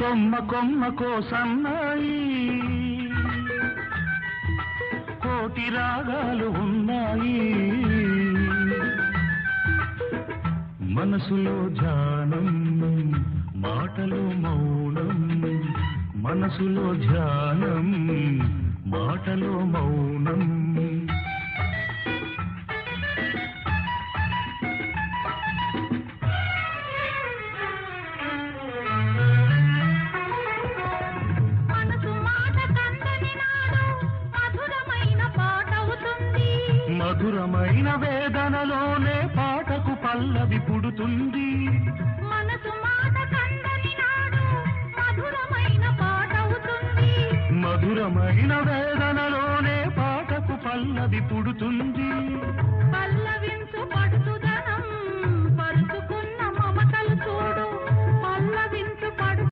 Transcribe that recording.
కొమ్మ కొమ్మ కోసన్నాయి. కోటి రాగాలు ఉన్నాయి. మనసులో ధ్యానం మాటలో మౌనం. మనసులో ధ్యానం మాటలో మౌనం మధురమైన వేదనలోనే పాటకు పల్లవి పుడుతుంది. మనసు మాట కందని నాడు మధురమైన పాటవుతుంది మధురమైన వేదనలోనే పాటకు పల్లవి పడుతుద.